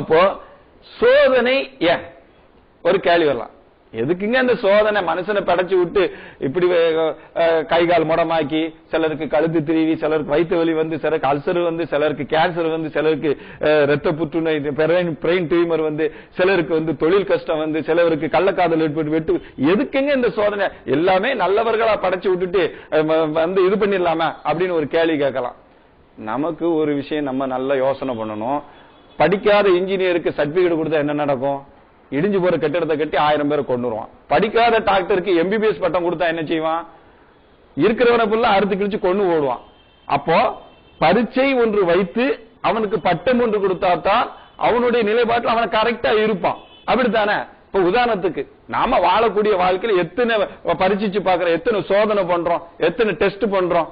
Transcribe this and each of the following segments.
அப்போ சோதனை ஏன் ஒரு கேள்வி வரலாம். எதுக்குங்க அந்த சோதனை? மனுஷனை படைச்சு விட்டு இப்படி கை கால் முடமாக்கி சிலருக்கு கழுத்து திருவி சிலருக்கு வயிற்று வலி வந்து சிலருக்கு அல்சர் வந்து சிலருக்கு கேன்சர் வந்து சிலருக்கு ரத்த புற்றுநோய் பிரெயின் டியூமர் வந்து சிலருக்கு வந்து தொழில் கஷ்டம் வந்து சிலருக்கு கள்ளக்காதல் ஏற்பட்டு வெட்டு எதுக்குங்க இந்த சோதனை? எல்லாமே நல்லவர்களா படைச்சு விட்டுட்டு வந்து இது பண்ணிடலாமா அப்படின்னு ஒரு கேள்வி கேட்கலாம். நமக்கு ஒரு விஷயம் நம்ம நல்லா யோசனை பண்ணணும். படிக்காத இன்ஜினியருக்கு சர்டிபிகேட் கொடுத்தா என்ன நடக்கும்? இடிஞ்சு போற கட்டிடத்தை கட்டி ஆயிரம் பேரை கொண்டுருவான் படிக்காத டாக்டருக்கு எம்பிபிஎஸ் பட்டம் கொடுத்தா என்ன செய்வான்? இருக்கிறவனை புள்ள அறுத்து கிழிச்சு கொண்டு ஓடுவான். அப்போ பரீட்சை ஒன்று வைத்து அவனுக்கு பட்டம் ஒன்று கொடுத்தாதான் அவனுடைய நிலைப்பாட்டில் அவன் கரெக்டா இருப்பான். அப்படித்தானே? இப்ப உதாரணத்துக்கு நாம வாழக்கூடிய வாழ்க்கையில எத்தனை பரீட்சிச்சு பாக்குறோம் எத்தனை சோதனை பண்றோம் எத்தனை டெஸ்ட் பண்றோம்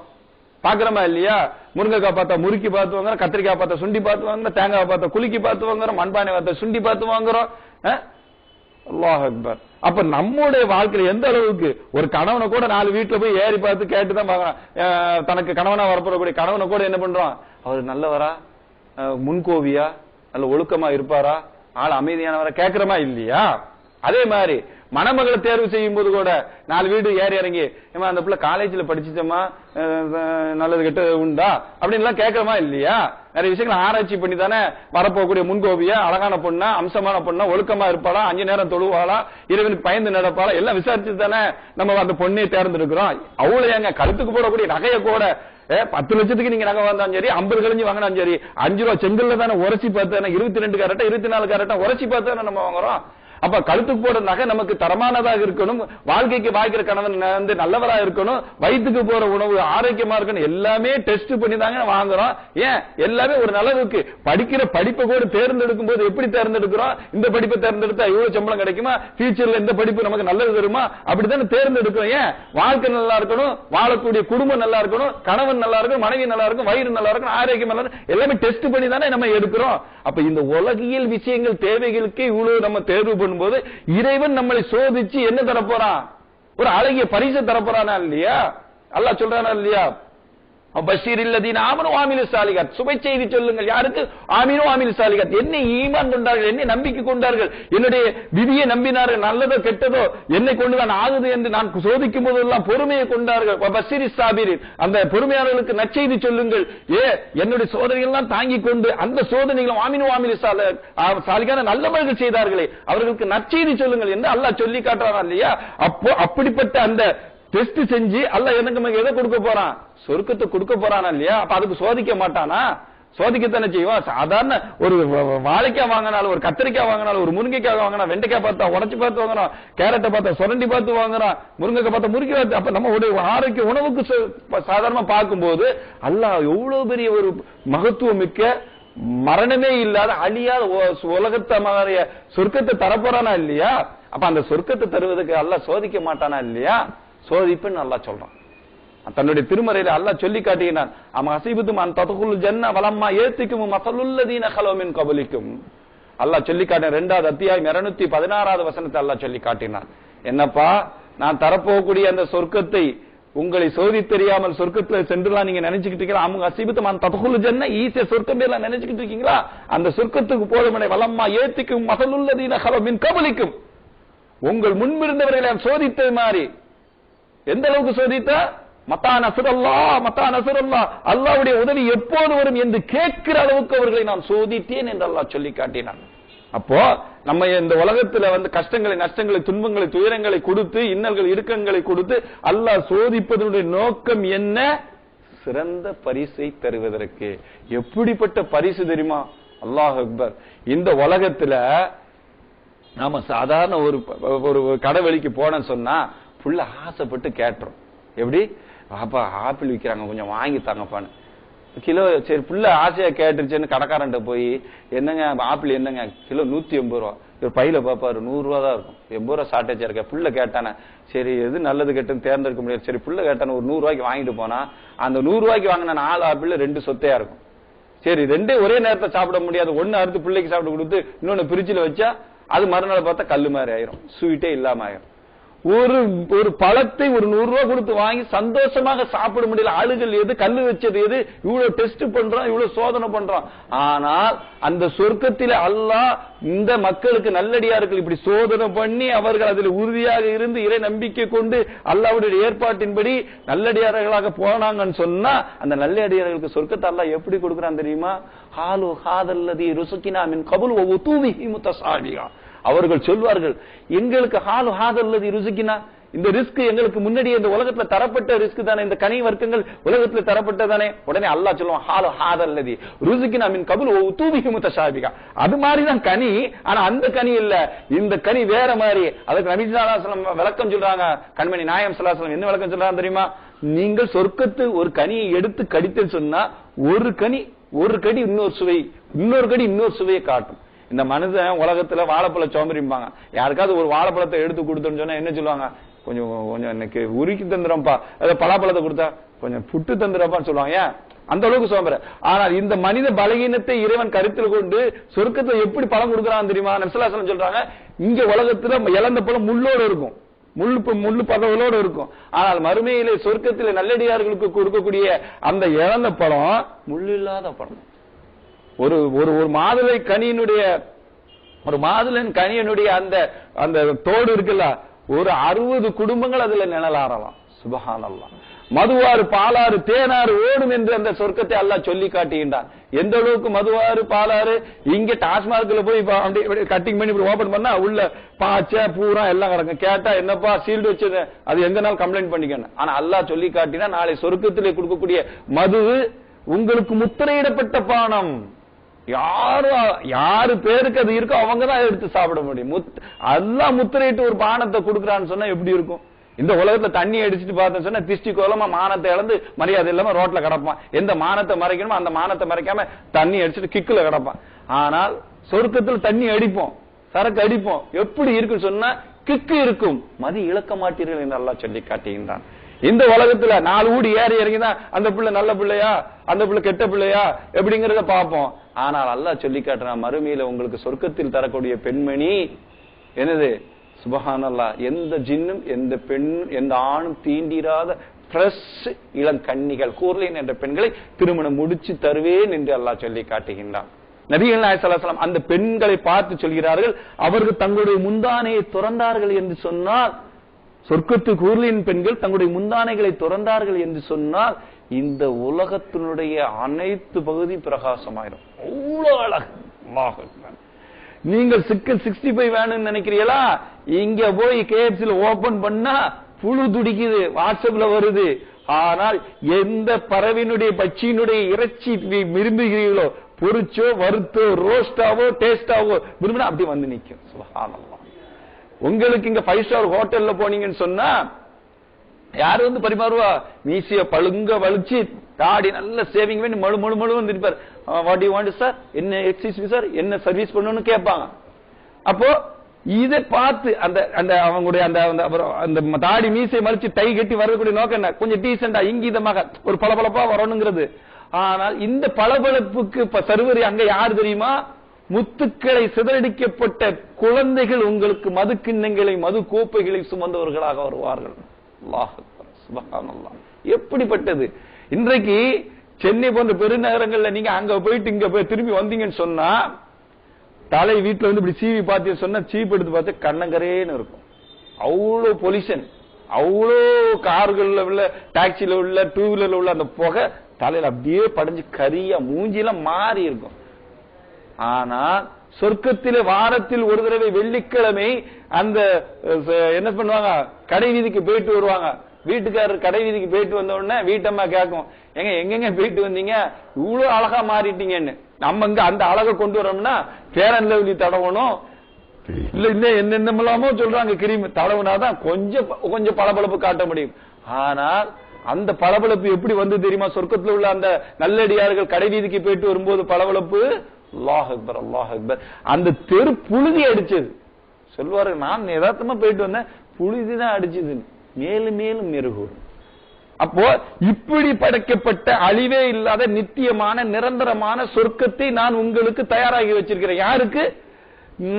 பாக்குறமா இல்லையா? முருங்கைக்காய் பார்த்தா முறுக்கி பார்த்து வாங்குறோம் கத்திரிக்காய் பார்த்தா சுண்டி பார்த்து வாங்குறோம் தேங்காய் பார்த்தா குலுக்கி பார்த்து வாங்குறோம் மண்பானை பார்த்தா சுண்டி பார்த்து வாங்குறோம். அல்லாஹ் அக்பர். அப்ப நம்முடைய வாழ்க்கையில எந்த அளவுக்கு ஒரு கணவனை கூட நாலு வீட்டுல போய் ஏறி பார்த்து கேட்டு தான் பாக்குறான் தனக்கு கணவனா வரப்போறக்கூடிய கணவனை கூட என்ன பண்றான்? அவர் நல்லவரா? முன்கோவியா? நல்ல ஒழுக்கமா இருப்பாரா? ஆள் அமைதியானவரா? கேட்கிறமா இல்லையா? அதே மாதிரி மணமகளை தேர்வு செய்யும் போது கூட நாலு வீடு ஏறி இறங்கி ஏமா அந்த பிள்ளை காலேஜில் படிச்சுச்சம்மா நல்லது கெட்ட உண்டா? அப்படின்லாம் கேட்கறமா இல்லையா? நிறைய விஷயங்களை ஆராய்ச்சி பண்ணி தானே வரப்போகக்கூடிய முன்கோபியா அழகான பொண்ணா அம்சமான பொண்ணா ஒழுக்கமா இருப்பாளா அஞ்சு நேரம் தொழுவாளா இறைவனுக்கு பயந்து நடப்பாளா எல்லாம் விசாரிச்சு தானே நம்ம அந்த பொண்ணை தேர்ந்தெடுக்கிறோம். அவ்வளவு ஏங்க கழுத்துக்கு போடக்கூடிய நகைய கூட பத்து லட்சத்துக்கு நீங்க நகை வந்தாலும் சரி ஐம்பது கழிஞ்சு வாங்கினாலும் சரி அஞ்சு ரூபா செங்கல்ல தானே உரைச்சி பார்த்து இருபத்தி ரெண்டு கேரட்டா இருபத்தி நாலு கேரட்டா உரைச்சி பார்த்து தானே நம்ம வாங்குறோம். அப்ப கழுத்துக்கு போற நகை நமக்கு தரமானதாக இருக்கணும் வாழ்க்கைக்கு வாய்க்கிற கணவன் வந்து நல்லவரா இருக்கணும் வயிற்றுக்கு போற உணவு ஆரோக்கியமா இருக்கணும் எல்லாமே டெஸ்ட் பண்ணி தாங்க வாங்குறோம். ஏன்? எல்லாமே ஒரு நலவுக்கு. படிக்கிற படிப்பை கூட தேர்ந்தெடுக்கும் போது எப்படி தேர்ந்தெடுக்கிறோம்? இந்த படிப்பை தேர்ந்தெடுத்தா இவ்வளவு சம்பளம் கிடைக்குமா? ஃபியூச்சர்ல இந்த படிப்பு நமக்கு நல்லது தருமா? அப்படித்தானே தேர்ந்தெடுக்கிறோம். ஏன்? வாழ்க்கை நல்லா இருக்கணும் வாழக்கூடிய குடும்பம் நல்லா இருக்கணும் கணவன் நல்லா இருக்கும் மனைவி நல்லா இருக்கும் வயிறு நல்லா இருக்கும் ஆரோக்கியம் நல்லா இருக்கும் எல்லாமே டெஸ்ட் பண்ணி தானே நம்ம எடுக்கிறோம். அப்ப இந்த உலகியல் விஷயங்கள் தேவைகளுக்கு இவ்வளவு நம்ம தேர்வு போது இறைவன் நம்மளை சோதிச்சு என்ன தரப்போறான்? ஒரு அழகிய பரிசு தரப்போறானா இல்லையா? அல்லா சொல்றானா இல்லையா? சுபை செய்தி சொல்லுங்கள். யாருக்கு? ஆமீனு ஆமிலு சாலிகாத் என்னை ஈமான் கொண்டார்கள் என்னை நம்பிக்கை கொண்டார்கள் என்னுடைய விதியை நம்பினார்கள் நல்லதோ கெட்டதோ என்னை கொண்டுதான் ஆகுது என்று நான் சோதிக்கும் போதெல்லாம் பொறுமையை கொண்டார்கள். பஷீரி சாபிரின். அந்த பொறுமையாளர்களுக்கு நற்செய்தி சொல்லுங்கள். ஏ என்னுடைய சோதனைகள் எல்லாம் தாங்கிக் கொண்டு அந்த சோதனைகளும் ஆமினு ஆமிலு சால ஆ, சாலிகான நல்லவர்கள் செய்தார்களே. அவர்களுக்கு நற்செய்தி சொல்லுங்கள் என்று அல்லாஹ் சொல்லி காட்டுறான் இல்லையா? அப்போ அப்படிப்பட்ட அந்த டெஸ்ட் செஞ்சு அல்ல எனக்கு நமக்கு எதை கொடுக்க போறான்? சொர்க்கத்தை கொடுக்க போறானா இல்லையா? அப்ப அதுக்கு சோதிக்க மாட்டானா? சோதிக்கத்தானே செய்வான்? சாதாரண ஒரு வாழைக்காய் வாங்கினாலும் ஒரு கத்திரிக்காய் வாங்கினாலும் ஒரு முருங்கைக்காய் வாங்கினா வெண்டைக்காய் பார்த்தா உடச்சு பார்த்து வாங்குறோம் கேரட்டை பார்த்தா சுரண்டி பார்த்து வாங்குறான். முருங்கைக்காய் பார்த்தா முறுக்கி பார்த்து அப்ப நம்ம உடைய ஆரோக்கிய உணவுக்கு சாதாரணமா பார்க்கும்போது அல்லாஹ் எவ்வளவு பெரிய ஒரு மகத்துவம் மிக்க மரணமே இல்லாத அழியாத உலகத்தை மாதிரிய சொர்க்கத்தை தரப்போறானா இல்லையா? அப்ப அந்த சொர்க்கத்தை தருவதற்கு அல்ல சோதிக்க மாட்டானா இல்லையா? சோதிப்புன்னு நல்லா சொல்றான். தன்னுடைய திருமறையில அல்லா சொல்லி காட்டினான். அம் அசீபத்தும் அன் ததுகுல் ஜன்ன வலம்மா ஏத்திக்கும் மசலுல்லதீன கபலிக்கும். அல்லாஹ் சொல்லி காட்டின ரெண்டாவது அத்தியாயம் இருநூத்தி பதினாறாவது வசனத்தை அல்லா சொல்லி காட்டினான். என்னப்பா நான் தரப்போகக்கூடிய அந்த சொர்க்கத்தை உங்களை சோதி தெரியாமல் சொர்க்கத்துல சென்றுலாம் நீங்க நினைச்சுக்கிட்டு இருக்கீங்களா? அவங்க அசீபத்தும் அன் தகுல் ஜன்ன ஈஸிய சொர்க்கம் எல்லாம் நினைச்சுக்கிட்டு இருக்கீங்களா? அந்த சொர்க்கத்துக்கு போதுமனை வளம்மா ஏத்திக்கும் மசலுல்லதீன கலோமின் கபலிக்கும். உங்கள் முன்பிருந்தவர்களை சோதித்தது மாதிரி எந்த அளவுக்கு சோதித்தா? மத்தா நசுரல்லா மத்தா நசுரல்லா. அல்லாவுடைய உதவி எப்போது வரும் என்று கேட்கிற அளவுக்கு அவர்களை நான் சோதித்தேன் என்று அல்லாஹ் சொல்லி காட்டினான். அப்போ நம்ம இந்த உலகத்துல வந்து கஷ்டங்களை நஷ்டங்களை துன்பங்களை துயரங்களை கொடுத்து இன்னல்கள் இறுக்கங்களை கொடுத்து அல்லாஹ் சோதிப்பதனுடைய நோக்கம் என்ன? சிறந்த பரிசை தருவதற்கு. எப்படிப்பட்ட பரிசு தெரியுமா? அல்லாஹ் அக்பர். இந்த உலகத்துல நாம சாதாரண ஒரு ஒரு கடை வெளிக்கு போனேன்னு சொன்னா புள்ள ஆசைப்பட்டு கேட்டுரும். எப்படி? அப்பா ஆப்பிள் விற்கிறாங்க கொஞ்சம் வாங்கி தாங்கப்பான்னு. கிலோ சரி புள்ள ஆசையா கேட்டுருச்சுன்னு கடைக்காரன்ட்ட போய் என்னங்க ஆப்பிள் என்னங்க? கிலோ நூத்தி எண்பது ரூபா. இவர் பையில பாப்பாரு நூறு ரூபா தான் இருக்கும். எண்பது ரூபா ஷார்டேஜா இருக்க புள்ள கேட்டானே. சரி எது நல்லது கெட்டுன்னு தேர்ந்தெடுக்க முடியாது. சரி புள்ள கேட்டானே ஒரு நூறு ரூபாய்க்கு வாங்கிட்டு போனா அந்த நூறு ரூபாய்க்கு வாங்கின நாலு ஆப்பிள் ரெண்டு சொத்தையா இருக்கும். சரி ரெண்டே ஒரே நேரத்தை சாப்பிட முடியாது. ஒன்னு அறுத்து பிள்ளைக்கு சாப்பிட கொடுத்து இன்னொன்னு பிரிட்ஜில் வச்சா அது மறுநாள் பார்த்தா கல்லு மாதிரி ஆயிரும். ஸ்வீட்டே இல்லாம ஆயிரும். ஒரு ஒரு பழத்தை ஒரு நூறு ரூபாய் கொடுத்து வாங்கி சந்தோஷமாக சாப்பிட முடியல. ஆளுகள் எது கல்லு வச்சது எது இவ்வளவு டெஸ்ட் பண்றோம் இவ்வளவு சோதனை பண்றோம் ஆனால் அந்த சொர்க்கத்தில் அல்லாஹ் இந்த மக்களுக்கு நல்லடியார்கள் இப்படி சோதனை பண்ணி அவர்கள் அதில் உறுதியாக இருந்து இறை நம்பிக்கை கொண்டு அல்லாவுடைய ஏற்பாட்டின்படி நல்லடியார்களாக போனாங்கன்னு சொன்னா அந்த நல்லடியார்களுக்கு சொர்க்கத்தை அல்லாஹ் எப்படி கொடுக்குறான் தெரியுமா? ஹாலு ஹாதல்லதி ருசுக்கினா மின் தூவி முத்த முத்தசாபிகா அவர்கள் சொல்வார்கள் எங்களுக்கு ஹாலு ஹாதல்லது ருசுக்கினா இந்த ரிஸ்க் எங்களுக்கு முன்னாடி இந்த உலகத்துல தரப்பட்ட ரிஸ்க் தானே இந்த கனி வர்க்கங்கள் உலகத்துல தரப்பட்டதானே உடனே அல்லாஹ் சொல்லுவான் ஹாலு ஹாதல்லதி ருசுக்கினா மின் கபுல் ஒத்துவிஹி முத்தசாபிகா அது மாதிரிதான் கனி ஆனா அந்த கனி இல்ல. இந்த கனி வேற மாதிரி. அதுக்கு நபிசாலாசலம் விளக்கம் சொல்றாங்க. கண்மணி நாயம் சலாசலம் என்ன விளக்கம் சொல்றாங்க தெரியுமா? நீங்கள் சொர்க்கத்து ஒரு கனியை எடுத்து கடித்து சொன்னா ஒரு கனி ஒரு கடி இன்னொரு சுவை இன்னொரு கடி இன்னொரு சுவையை காட்டும். இந்த மனுஷன் உலகத்துல வாழைப்பழ சோம்பரிம்பாங்க யாருக்காவது ஒரு வாழைப்பழத்தை எடுத்து கொடுத்தோன்னு சொன்னா என்ன சொல்லுவாங்க? கொஞ்சம் கொஞ்சம் எனக்கு உருக்கி தந்துடும்ப்பா அதை பலாப்பழத்தை கொடுத்தா கொஞ்சம் புட்டு தந்துடும்ப்பான்னு சொல்லுவாங்க. ஏன்? அந்த அளவுக்கு சோம்பர ஆனால் இந்த மனித பலகீனத்தை இறைவன் கருத்தில் கொண்டு சொர்க்கத்தை எப்படி பழம் கொடுக்குறான் தெரியுமா? நம்சலாசலம் சொல்றாங்க இங்க உலகத்துல இழந்த பழம் முள்ளோடு இருக்கும். முள்ளு முள்ளு பதவலோடு இருக்கும். ஆனால் மறுமையிலே சொர்க்கத்திலே நல்லடியார்களுக்கு கொடுக்கக்கூடிய அந்த இழந்த பழம் முள்ளு இல்லாத பழம். ஒரு ஒரு ஒரு மாதுளை கனியினுடைய ஒரு மாதுளன் கனியனுடைய அந்த அந்த தோடு இருக்குல்ல ஒரு அறுபது குடும்பங்கள் அதுல நிழலாறலாம். சுபஹானல்லாஹ். மதுவாறு பாலாறு தேனாறு ஓடும் என்று அந்த சொர்க்கத்தை அல்லாஹ் சொல்லி காட்டுகின்றான். எந்த அளவுக்கு மதுவாறு பாலாறு இங்க டாஸ்மார்க்ல போய் கட்டிங் பண்ணி ஓபன் பண்ணா உள்ள பாச்ச பூரா எல்லாம் கிடக்கும். கேட்டா என்னப்பா சீல்டு வச்சது? அது எங்கனாலும் கம்ப்ளைண்ட் பண்ணிக்கணும்? ஆனா அல்லாஹ் சொல்லி காட்டினா நாளை சொர்க்கத்திலே கொடுக்கக்கூடிய மது உங்களுக்கு முத்திரையிடப்பட்ட பானம். யாரு யாரு பேருக்கு அது இருக்கோ அவங்க தான் எடுத்து சாப்பிட முடியும். அதெல்லாம் முத்திரையிட்டு ஒரு பானத்தை கொடுக்குறான்னு சொன்னா எப்படி இருக்கும்? இந்த உலகத்துல தண்ணி அடிச்சிட்டு பார்த்தோம் சொன்னா திஷ்டி கோலமா மானத்தை இழந்து மரியாதை இல்லாம ரோட்ல கிடப்பான். எந்த மானத்தை மறைக்கணுமோ அந்த மானத்தை மறைக்காம தண்ணி அடிச்சிட்டு கிக்குல கிடப்பான். ஆனால் சொர்க்கத்தில் தண்ணி அடிப்போம் சரக்கு அடிப்போம். எப்படி இருக்குன்னு சொன்னா கிக்கு இருக்கும். மதி இழக்க மாட்டீர்கள் என்று நல்லா சொல்லி காட்டுகின்றான். இந்த உலகத்துல நாலு ஊடி ஏறி இறங்கிதான் அந்த பிள்ளை நல்ல பிள்ளையா? அந்த பிள்ளை கெட்ட பிள்ளையா? எப்படிங்கறத பாப்போம் ஆனால் அல்லாஹ் சொல்லி காட்டுறான் மறுமையில உங்களுக்கு சொர்க்கத்தில் தரக்கூடிய பெண்மணி என்னது? சுபஹானல்லா எந்த ஜின்னும் எந்த பெண் எந்த ஆணும் தீண்டிராத ஃப்ரெஷ் இளங்கன்னிகள் கூர்லின் என்ற பெண்களை திருமணம் முடிச்சு தருவேன் என்று அல்லாஹ் சொல்லி காட்டுகின்றான். நபிகள் நாயசல்லாம் அந்த பெண்களை பார்த்து சொல்கிறார்கள் அவர்கள் தங்களுடைய முந்தானையை துறந்தார்கள் என்று சொன்னால் சொர்க்கத்து கூர்லின் பெண்கள் தங்களுடைய முந்தானைகளை துறந்தார்கள் என்று சொன்னால் இந்த உலகத்தினுடைய அனைத்து பகுதி பிரகாசமாயிரும். அவ்வளவு அழகு. நீங்கள் சிக்கல் சிக்ஸ்டி ஃபைவ் வேணும்னு நினைக்கிறீங்களா? இங்க போய் கேஎஃப்சில ஓபன் பண்ணா புழு துடிக்குது வாட்ஸ்அப்ல வருது. ஆனால் எந்த பறவையினுடைய பட்சியினுடைய இறைச்சி விரும்புகிறீர்களோ பொரிச்சோ வறுத்தோ ரோஸ்டாவோ டேஸ்டாவோ விரும்பினா அப்படி வந்து நிற்கும் சுபஹானல்லாஹ். உங்களுக்கு இங்க ஃபைவ் ஸ்டார் ஹோட்டல்ல போனீங்கன்னு சொன்னா யாரு வந்து பரிமாறுவா? மீசிய பழுங்க வலிச்சு தாடி நல்ல சேவிங் பண்ணி மழு மழு மழு வந்து இருப்பார் வாட் யூ வாண்ட் சார் என்ன எக்ஸைஸ் சார் என்ன சர்வீஸ் பண்ணணும்னு கேட்பாங்க. அப்போ இதை பார்த்து அந்த அந்த அவங்களுடைய அந்த அந்த அப்புறம் அந்த தாடி மீசை மறிச்சு டை கட்டி வரக்கூடிய நோக்கம் என்ன? கொஞ்சம் டீசெண்டா இங்கீதமாக ஒரு பளபளப்பா வரணுங்கிறது. ஆனால் இந்த பளபளப்புக்கு இப்ப சர்வரி அங்க யாரு தெரியுமா? முத்துக்களை சிதறடிக்கப்பட்ட குழந்தைகள் உங்களுக்கு மது கிண்ணங்களை மது கோப்பைகளை சுமந்தவர்களாக வருவார்கள். எப்படிப்பட்டது? இன்றைக்கு சென்னை போன்ற பெருநகரங்கள்ல நீங்க அங்க போயிட்டு இங்க போய் திரும்பி வந்தீங்கன்னு சொன்னா தலை வீட்டுல வந்து இப்படி சீவி பார்த்து சொன்னா சீப் எடுத்து பார்த்து கண்ணங்கரேன்னு இருக்கும். அவ்வளோ பொல்யூஷன். அவ்வளோ கார்கள்ல உள்ள டாக்ஸில உள்ள டூ வீலர்ல உள்ள அந்த புகை தலையில அப்படியே படைஞ்சு கரியா மூஞ்சிலாம் மாறி இருக்கும். ஆனால் சொர்க்கத்திலே வாரத்தில் ஒரு தடவை வெள்ளிக்கிழமை அந்த என்ன பண்ணுவாங்க? கடை வீதிக்கு போயிட்டு வருவாங்க. வீட்டுக்காரர் கடை வீதிக்கு போயிட்டு வந்த உடனே வீட்டம்மா கேட்கும் எங்க எங்கெங்க போயிட்டு வந்தீங்க? இவ்வளவு அழகா மாறிட்டீங்கன்னு. நம்ம இங்க அந்த அழகை கொண்டு வரோம்னா பேரன் லெவலி தடவணும். இல்ல இல்ல என்னென்னமோ சொல்றாங்க கிரீம். தடவுனாதான் கொஞ்சம் கொஞ்சம் பளபளப்பு காட்ட முடியும். ஆனால் அந்த பளபளப்பு எப்படி வந்து தெரியுமா? சொர்க்கத்தில் உள்ள அந்த நல்லடியார்கள் கடை வீதிக்கு போயிட்டு வரும்போது பளபளப்பு அல்லாஹ் அக்பர் அல்லாஹ் அக்பர். அந்த தெரு புழுதி அடிச்சது. சொல்வாரு நான் யதார்த்தமா போயிட்டு வந்தேன் புழுதிதான் அடிச்சது மேலும் மேலும் மெருகூடும் அப்போ இப்படி படைக்கப்பட்ட அழிவே இல்லாத நித்தியமான நிரந்தரமான சொர்க்கத்தை நான் உங்களுக்கு தயாராகி வச்சிருக்கிறேன். யாருக்கு?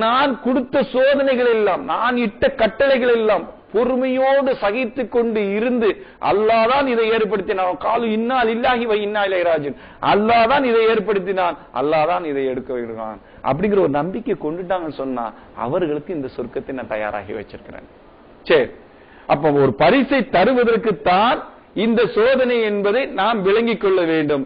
நான் கொடுத்த சோதனைகள் எல்லாம் நான் இட்ட கட்டளைகள் எல்லாம் பொறுமையோடு சகித்து கொண்டு இருந்து அல்லாதான் இதை ஏற்படுத்தினான். காலு இன்னால் இல்லாகி வை இன்னா இளையராஜன் அல்லாதான் இதை ஏற்படுத்தினான். அல்லாதான் இதை எடுக்க விடுவான் அப்படிங்கிற ஒரு நம்பிக்கை கொண்டுட்டாங்கன்னு சொன்னா அவர்களுக்கு இந்த சொர்க்கத்தை நான் தயாராகி வச்சிருக்கிறேன். சரி அப்ப ஒரு பரிசை தருவதற்கு தான் இந்த சோதனை என்பதை நாம் விளங்கிக் கொள்ள வேண்டும்.